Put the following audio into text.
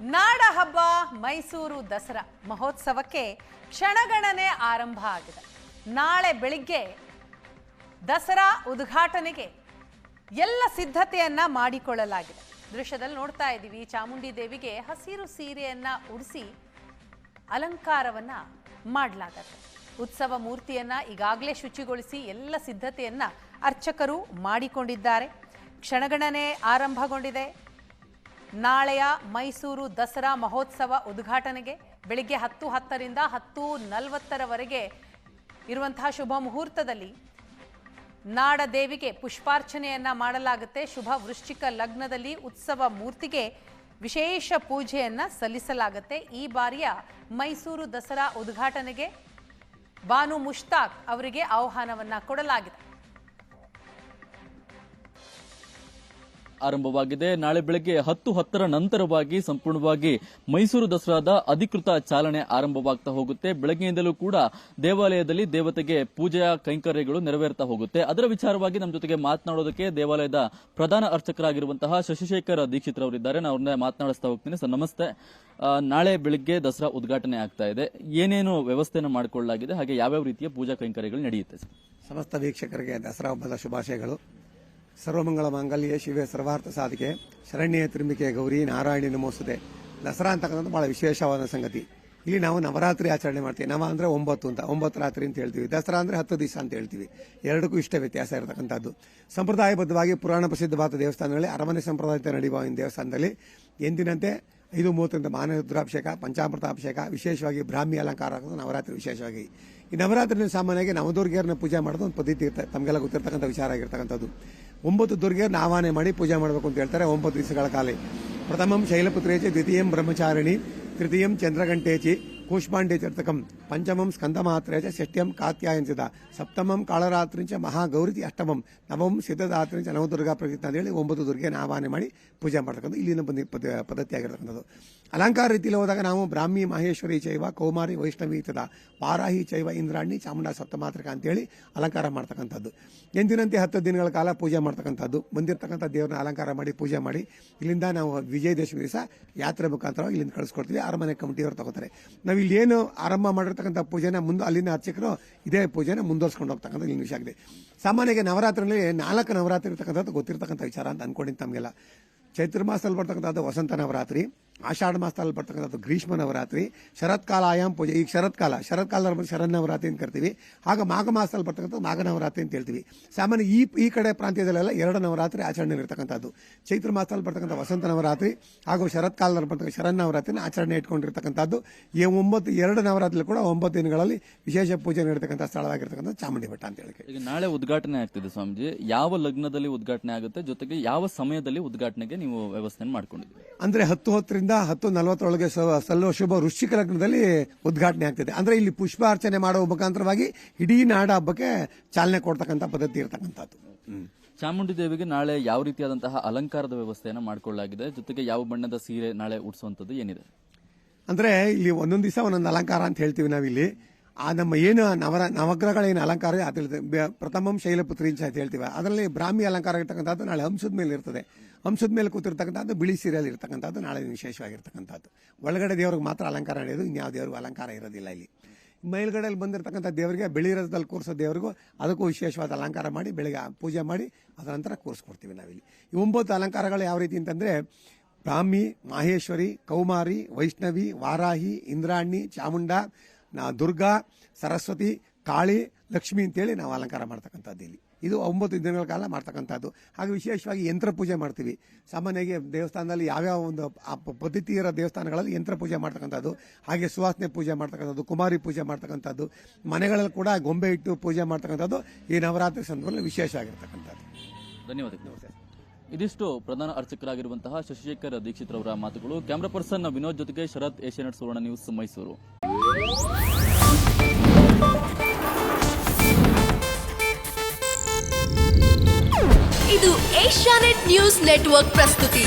ನಾಡ ಹಬ್ಬ ಮೈಸೂರು ದಸರಾ ಮಹೋತ್ಸವಕ್ಕೆ ಕ್ಷಣಗಣನೆ ಆರಂಭ ಆಗಿದೆ. ನಾಳೆ ಬೆಳಿಗ್ಗೆ ದಸರಾ ಉದ್ಘಾಟನೆಗೆ ಎಲ್ಲ ಸಿದ್ಧತೆಯನ್ನ ಮಾಡಿಕೊಳ್ಳಲಾಗಿದೆ. ದೃಶ್ಯದಲ್ಲಿ ನೋಡ್ತಾ ಇದ್ದೀವಿ. ಚಾಮುಂಡಿ ದೇವಿಗೆ ಹಸಿರು ಸೀರೆಯನ್ನ ಉಡಿಸಿ ಅಲಂಕಾರವನ್ನ ಮಾಡಲಾಗತ್ತೆ. ಉತ್ಸವ ಮೂರ್ತಿಯನ್ನ ಈಗಾಗಲೇ ಶುಚಿಗೊಳಿಸಿ ಎಲ್ಲ ಸಿದ್ಧತೆಯನ್ನ ಅರ್ಚಕರು ಮಾಡಿಕೊಂಡಿದ್ದಾರೆ. ಕ್ಷಣಗಣನೆ ಆರಂಭಗೊಂಡಿದೆ. ನಾಳೆಯ ಮೈಸೂರು ದಸರಾ ಮಹೋತ್ಸವ ಉದ್ಘಾಟನೆಗೆ ಬೆಳಿಗ್ಗೆ ಹತ್ತು ಹತ್ತರಿಂದ ಹತ್ತು ನಲವತ್ತರವರೆಗೆ ಇರುವಂತಹ ಶುಭ ಮುಹೂರ್ತದಲ್ಲಿ ನಾಡ ದೇವಿಗೆ ಪುಷ್ಪಾರ್ಚನೆಯನ್ನ ಮಾಡಲಾಗುತ್ತೆ. ಶುಭ ವೃಶ್ಚಿಕ ಲಗ್ನದಲ್ಲಿ ಉತ್ಸವ ಮೂರ್ತಿಗೆ ವಿಶೇಷ ಪೂಜೆಯನ್ನ ಸಲ್ಲಿಸಲಾಗುತ್ತೆ. ಈ ಬಾರಿಯ ಮೈಸೂರು ದಸರಾ ಉದ್ಘಾಟನೆಗೆ ಬಾನು ಮುಷ್ತಾಕ್ ಅವರಿಗೆ ಆಹ್ವಾನವನ್ನ ಕೊಡಲಾಗಿದೆ. ಆರಂಭವಾಗಿದೆ. ನಾಳೆ ಬೆಳಗ್ಗೆ ಹತ್ತು ಹತ್ತರ ನಂತರವಾಗಿ ಸಂಪೂರ್ಣವಾಗಿ ಮೈಸೂರು ದಸರಾದ ಅಧಿಕೃತ ಚಾಲನೆ ಆರಂಭವಾಗ್ತಾ ಹೋಗುತ್ತೆ. ಬೆಳಗ್ಗೆಯಿಂದಲೂ ಕೂಡ ದೇವಾಲಯದಲ್ಲಿ ದೇವತೆಗೆ ಪೂಜೆಯ ಕೈಂಕರ್ಯಗಳು ನೆರವೇರ್ತಾ ಹೋಗುತ್ತೆ. ಅದರ ವಿಚಾರವಾಗಿ ನಮ್ಮ ಜೊತೆಗೆ ಮಾತನಾಡೋದಕ್ಕೆ ದೇವಾಲಯದ ಪ್ರಧಾನ ಅರ್ಚಕರಾಗಿರುವಂತಹ ಶಶಿಶೇಖರ್ ದೀಕ್ಷಿತ್ ಅವರಿದ್ದಾರೆ ನಾನು ಅವ್ರನ್ನ ಮಾತನಾಡಿಸ್ತಾ ಹೋಗ್ತೀನಿ. ಸರ್, ನಮಸ್ತೆ. ನಾಳೆ ಬೆಳಿಗ್ಗೆ ದಸರಾ ಉದ್ಘಾಟನೆ ಆಗ್ತಾ ಇದೆ. ಏನೇನು ವ್ಯವಸ್ಥೆಯನ್ನು ಮಾಡಿಕೊಳ್ಳಲಾಗಿದೆ? ಹಾಗೆ ಯಾವ್ಯಾವ ರೀತಿಯ ಪೂಜಾ ಕೈಂಕರ್ಯಗಳು ನಡೆಯುತ್ತೆ? ಸಮಸ್ತ ವೀಕ್ಷಕರಿಗೆ ದಸರಾ ಹಬ್ಬದ ಶುಭಾಶಯಗಳು. ಸರ್ವಮಂಗಳ ಮಾಂಗಲ್ಯ ಶಿವೆ ಸರ್ವಾರ್ಥ ಸಾಧಿಕೆ. ಶರಣ್ಯ ತ್ರಿಮಿಕೆ ಗೌರಿ ನಾರಾಯಣಿ ಮೋಸದೆ ದಸರಾ ಅಂತಕ್ಕಂಥದ್ದು ಬಹಳ ವಿಶೇಷವಾದ ಸಂಗತಿ. ಇಲ್ಲಿ ನಾವು ನವರಾತ್ರಿ ಆಚರಣೆ ಮಾಡ್ತೀವಿ. ನವ ಅಂದರೆ ಒಂಬತ್ತು ಅಂತ, ಒಂಬತ್ತು ರಾತ್ರಿ ಅಂತ ಹೇಳ್ತೀವಿ. ದಸರಾ ಅಂದರೆ ಹತ್ತು ದಿವಸ ಅಂತ ಹೇಳ್ತೀವಿ. ಎರಡಕ್ಕೂ ಇಷ್ಟ ವ್ಯತ್ಯಾಸ ಇರತಕ್ಕಂಥದ್ದು. ಸಂಪ್ರದಾಯಬದ್ಧವಾಗಿ ಪುರಾಣ ಪ್ರಸಿದ್ಧವಾದ ದೇವಸ್ಥಾನಗಳಲ್ಲಿ ಅರಮನೆ ಸಂಪ್ರದಾಯದ ನಡೆಯುವ ದೇವಸ್ಥಾನದಲ್ಲಿ ಎಂದಿನಂತೆ ಐದು, ಮೂವತ್ತರಿಂದ ಮಾನ ರುದ್ರಾಭಿಷೇಕ, ಪಂಚಾಮೃತಾಭಿಷೇಕ, ವಿಶೇಷವಾಗಿ ಬ್ರಾಹ್ಮಿ ಅಲಂಕಾರ ಆಗೋದು ನವರಾತ್ರಿ ವಿಶೇಷವಾಗಿ. ಈ ನವರಾತ್ರಿ ಸಾಮಾನ್ಯವಾಗಿ ನವದುರ್ಗಿಯರನ್ನ ಪೂಜೆ ಮಾಡೋದು ಒಂದು ಪದ್ಧತಿ ಇರುತ್ತೆ. ತಮಗೆಲ್ಲ ಗೊತ್ತಿರ್ತಕ್ಕಂಥ ವಿಚಾರ ಆಗಿರ್ತಕ್ಕಂಥದ್ದು. ಒಂಬತ್ತು ದುರ್ಗೆ ಆವಾಹನೆ ಮಾಡಿ ಪೂಜೆ ಮಾಡಬೇಕು ಅಂತ ಹೇಳ್ತಾರೆ ಒಂಬತ್ತು ದಿವಸಗಳ ಕಾಲ. ಪ್ರಥಮಂ ಶೈಲಪುತ್ರೇಚಿ, ದ್ವಿತೀಯಂ ಬ್ರಹ್ಮಚಾರಿಣಿ, ತೃತೀಯಂ ಚಂದ್ರಗಂಟೇಚಿ ಕೂಷ್ಮಾಂಡೆ ಪಂಚಮಂ ಸ್ಕಂದಮಾತ್ರೇಚ ಷಷ್ಟ್ಯಂ ಕಾತ್ಯಾಯಂಸಿದ ಸಪ್ತಮಂ ಕಾಳರಾತ್ರಿಂಚ ಮಹಾಗೌರಿ ಅಷ್ಟಮಂ. ನವಮ್ ಸಿದ್ಧದಾತ್ರಿಂಚ ನವದುರ್ಗಾ ಪ್ರಕೃತಿ ಅಂತ ಹೇಳಿ ಒಂಬತ್ತು ದುರ್ಗೆ ಆಹ್ವಾನ ಮಾಡಿ ಪೂಜೆ ಮಾಡ್ತಕ್ಕಂಥ ಇಲ್ಲಿನ ಬಂದಿ ಪದ್ಧ- ಪದ್ಧತಿ ಆಗಿರ್ತಕ್ಕಂಥದ್ದು ಅಲಂಕಾರ ರೀತಿಯಲ್ಲಿ ಹೋದಾಗ ನಾವು ಬ್ರಾಹ್ಮಿ ಮಹೇಶ್ವರಿ ಚೈವ ಕೌಮಾರಿ ವೈಷ್ಣವಿ ಚದ ವಾರಾಹಿ ಚೈವ ಇಂದ್ರಾಣಿ ಚಾಮುಂಡ ಸಪ್ತಮಾತ್ರಕ ಅಂತೇಳಿ ಅಲಂಕಾರ ಮಾಡ್ತಕ್ಕಂಥದ್ದು. ಎಂದಿನಂತೆ ಹತ್ತು ದಿನಗಳ ಕಾಲ ಪೂಜೆ ಮಾಡ್ತಕ್ಕಂಥದ್ದು. ಬಂದಿರತಕ್ಕಂಥ ದೇವರನ್ನ ಅಲಂಕಾರ ಮಾಡಿ ಪೂಜೆ ಮಾಡಿ ಇಲ್ಲಿಂದ ನಾವು ವಿಜಯದಶಮಿ ದಿವಸ ಯಾತ್ರೆ ಮುಖಾಂತರ ಇಲ್ಲಿಂದ ಕಳಿಸ್ಕೊಡ್ತೀವಿ. ಅರಮನೆ ಕಮಿಟಿಯವರು ತಗೋತಾರೆ. ನಾವು ಇಲ್ಲಿ ಏನು ಆರಂಭ ಮಾಡಿರ್ತಕ್ಕಂಥ ಪೂಜೆನ ಮುಂದೆ ಅಲ್ಲಿನ ಅರ್ಚಕರು ಇದೇ ಪೂಜೆನ ಮುಂದುವರ್ಸ್ಕೊಂಡು ಹೋಗ್ತಕ್ಕಂಥ ಇಲ್ಲಿ ವಿಷಯ ಆಗಿದೆ. ಸಾಮಾನ್ಯವಾಗಿ ನವರಾತ್ರಿಯಲ್ಲಿ ನಾಲ್ಕು ನವರಾತ್ರಿ ಇರ್ತಕ್ಕಂಥದ್ದು ಗೊತ್ತಿರ್ತಕ್ಕಂಥ ವಿಚಾರ ಅಂತ ಅನ್ಕೊಂಡಿದ್ದು ತಮಗೆಲ್ಲ. ಚೈತ್ರ ಮಾಸದಲ್ಲಿ ಬರ್ತಕ್ಕಂಥದ್ದು ವಸಂತ ನವರಾತ್ರಿ. ಆಷಾಢ ಮಾಸದಲ್ಲಿ ಬರ್ತಕ್ಕಂಥದ್ದು ಗ್ರೀಷ್ಮ ನವರಾತ್ರಿ ಶರತ್ಕಾಲ ಆಯಾಮ್ ಪೂಜೆ. ಈಗ ಶರತ್ಕಾಲ ಶರತ್ಕಾಲ ಶರನ್ ನವರಾತ್ರಿ ಅಂತ ಕರಿತೀವಿ. ಹಾಗೆ ಮಾಘ ಮಾಸದಲ್ಲಿ ಬರ್ತಕ್ಕಂಥದ್ದು ಮಾಘ ನವರಾತ್ರಿ ಅಂತ ಹೇಳ್ತೀವಿ. ಸಾಮಾನ್ಯ ಈ ಈ ಕಡೆ ಪ್ರಾಂತ್ಯದಲ್ಲೆಲ್ಲ ಎರಡು ನವರಾತ್ರಿ ಆಚರಣೆ ಇರತಕ್ಕಂಥದ್ದು. ಚೈತ್ರ ಮಾಸದಲ್ಲಿ ಬರ್ತಕ್ಕಂಥ ವಸಂತ ನವರಾತ್ರಿ ಹಾಗೂ ಶರತ್ಕಾಲದಲ್ಲಿ ಬರ್ತಕ್ಕಂಥ ಶರನ್ ನವರಾತ್ರಿನ ಆಚರಣೆ ಇಟ್ಕೊಂಡಿರ್ತಕ್ಕಂಥದ್ದು. ಈ ಒಂಬತ್ತು ಎರಡು ನವರಾತ್ರಿ ಕೂಡ ಒಂಬತ್ತು ದಿನಗಳಲ್ಲಿ ವಿಶೇಷ ಪೂಜೆ ನಡೀತಕ್ಕಂಥ ಸ್ಥಳವಾಗಿರ್ತಕ್ಕಂಥ ಚಾಮುಂಡಿ ಬೆಟ್ಟ ಅಂತ ಹೇಳಿ ಈಗ ನಾಳೆ ಉದ್ಘಾಟನೆ ಆಗ್ತಿದೆ ಸ್ವಾಮೀಜಿ. ಯಾವ ಲಗ್ನದಲ್ಲಿ ಉದ್ಘಾಟನೆ ಆಗುತ್ತೆ? ಜೊತೆಗೆ ಯಾವ ಸಮಯದಲ್ಲಿ ಉದ್ಘಾಟನೆಗೆ ನೀವು ವ್ಯವಸ್ಥೆ ಮಾಡ್ಕೊಂಡಿದ್ದೀವಿ ಅಂದ್ರೆ ಹತ್ತು ಹೊತ್ತರಿಂದ ಹತ್ತು ನಲವತ್ತರೊಳಗೆ ಸ- ಸಲ್ಲುವ ಶುಭ ವೃಶ್ಚಿಕ ಲಗ್ನದಲ್ಲಿ ಉದ್ಘಾಟನೆ ಆಗ್ತದೆ. ಅಂದ್ರೆ ಇಲ್ಲಿ ಪುಷ್ಪ ಅರ್ಚನೆ ಮಾಡುವ ಮುಖಾಂತರವಾಗಿ ಇಡೀ ನಾಡ ಹಬ್ಬಕ್ಕೆ ಚಾಲನೆ ಕೊಡ್ತಕ್ಕಂಥ ಪದ್ಧತಿ ಇರತಕ್ಕಂಥದ್ದು. ಚಾಮುಂಡಿ ದೇವಿಗೆ ನಾಳೆ ಯಾವ ರೀತಿಯಾದಂತಹ ಅಲಂಕಾರದ ವ್ಯವಸ್ಥೆಯನ್ನು ಮಾಡಿಕೊಳ್ಳಲಾಗಿದೆ? ಜೊತೆಗೆ ಯಾವ ಬಣ್ಣದ ಸೀರೆ ನಾಳೆ ಉಡಿಸುವಂತದ್ದು ಏನಿದೆ? ಅಂದ್ರೆ ಇಲ್ಲಿ ಒಂದೊಂದು ದಿವಸ ಒಂದೊಂದು ಅಲಂಕಾರ ಅಂತ ಹೇಳ್ತೀವಿ ನಾವಿಲ್ಲಿ. ಆ ನಮ್ಮ ಏನು ನವರ ನವಗ್ರಹಗಳ ಏನು ಅಲಂಕಾರ ಅದು. ಪ್ರಥಮಂ ಶೈಲಪುತ್ರಿ ಅಂತ ಹೇಳ್ತೀವಿ. ಅದರಲ್ಲಿ ಬ್ರಾಹ್ಮಿ ಅಲಂಕಾರ ಇರ್ತಕ್ಕಂಥದ್ದು ನಾಳೆ ಹಂಸದ ಮೇಲೆ ಇರ್ತದೆ. ಹಂಸದ ಮೇಲೆ ಕೂತಿರ್ತಕ್ಕಂಥದ್ದು ಬಿಳಿ ಸೀರೆಯಲ್ಲಿ ಇರ್ತಕ್ಕಂಥದ್ದು, ನಾಳೆ ವಿಶೇಷವಾಗಿರ್ತಕ್ಕಂಥದ್ದು. ಒಳಗಡೆ ದೇವ್ರಿಗೆ ಮಾತ್ರ ಅಲಂಕಾರ ನಡೆಯೋದು, ಇನ್ಯಾವ ದೇವ್ರಿಗೂ ಅಲಂಕಾರ ಇರೋದಿಲ್ಲ ಇಲ್ಲಿ. ಮೇಲ್ಗಡೆಯಲ್ಲಿ ಬಂದಿರತಕ್ಕಂಥ ದೇವರಿಗೆ ಬಿಳಿ ರಥದಲ್ಲಿ ಕೂರಿಸೋ ದೇವರಿಗೂ ಅದಕ್ಕೂ ವಿಶೇಷವಾದ ಅಲಂಕಾರ ಮಾಡಿ, ಬೆಳಗ್ಗೆ ಪೂಜೆ ಮಾಡಿ, ಅದರ ನಂತರ ಕೂರಿಸ್ಕೊಡ್ತೀವಿ ನಾವಿಲ್ಲಿ. ಈ ಒಂಬತ್ತು ಅಲಂಕಾರಗಳು ಯಾವ ರೀತಿ ಅಂತಂದರೆ ಬ್ರಾಹ್ಮಿ, ಮಾಹೇಶ್ವರಿ, ಕೌಮಾರಿ, ವೈಷ್ಣವಿ, ವಾರಾಹಿ, ಇಂದ್ರಾಣಿ, ಚಾಮುಂಡ ನಾ- ದುರ್ಗಾ ಸರಸ್ವತಿ ಕಾಳಿ ಲಕ್ಷ್ಮಿ ಅಂತೇಳಿ ನಾವು ಅಲಂಕಾರ ಮಾಡ್ತಕ್ಕಂಥದ್ದು ಇಲ್ಲಿ. ಇದು ಒಂಬತ್ತು ದಿನಗಳ ಕಾಲ ಮಾಡ್ತಕ್ಕಂಥದ್ದು. ಹಾಗೆ ವಿಶೇಷವಾಗಿ ಯಂತ್ರ ಪೂಜೆ ಮಾಡ್ತೀವಿ. ಸಾಮಾನ್ಯವಾಗಿ ದೇವಸ್ಥಾನದಲ್ಲಿ ಯಾವ್ಯಾವ ಒಂದು ಪದ್ಧತಿ ಇರೋ ದೇವಸ್ಥಾನಗಳಲ್ಲಿ ಯಂತ್ರ ಪೂಜೆ ಮಾಡ್ತಕ್ಕಂಥದ್ದು. ಹಾಗೆ ಸುವಾಸನೆ ಪೂಜೆ ಮಾಡ್ತಕ್ಕಂಥದ್ದು ಕುಮಾರಿ ಪೂಜೆ ಮಾಡ್ತಕ್ಕಂಥದ್ದು. ಮನೆಗಳಲ್ಲಿ ಕೂಡ ಗೊಂಬೆ ಇಟ್ಟು ಪೂಜೆ ಮಾಡ್ತಕ್ಕಂಥದ್ದು. ಈ ನವರಾತ್ರಿ ಸಂದರ್ಭದಲ್ಲಿ ವಿಶೇಷ ಆಗಿರ್ತಕ್ಕಂಥದ್ದು ಧನ್ಯವಾದಗಳು ಇದಿಷ್ಟು ಪ್ರಧಾನ ಅರ್ಚಕರಾಗಿರುವಂತಹ ಶಶಿಶೇಖರ್ ದೀಕ್ಷಿತ್ ರವರ ಮಾತುಗಳು. ಕ್ಯಾಮರಾ ಪರ್ಸನ್ ವಿನೋದ್ ಜೊತೆಗೆ ಶರತ್ ಏಷ್ಯಾನೆಟ್ ಸುವರ್ಣ ನ್ಯೂಸ್ ಮೈಸೂರು. ಇದು ಏಷ್ಯಾನೆಟ್ ನ್ಯೂಸ್ ನೆಟ್ವರ್ಕ್ ಪ್ರಸ್ತುತಿ.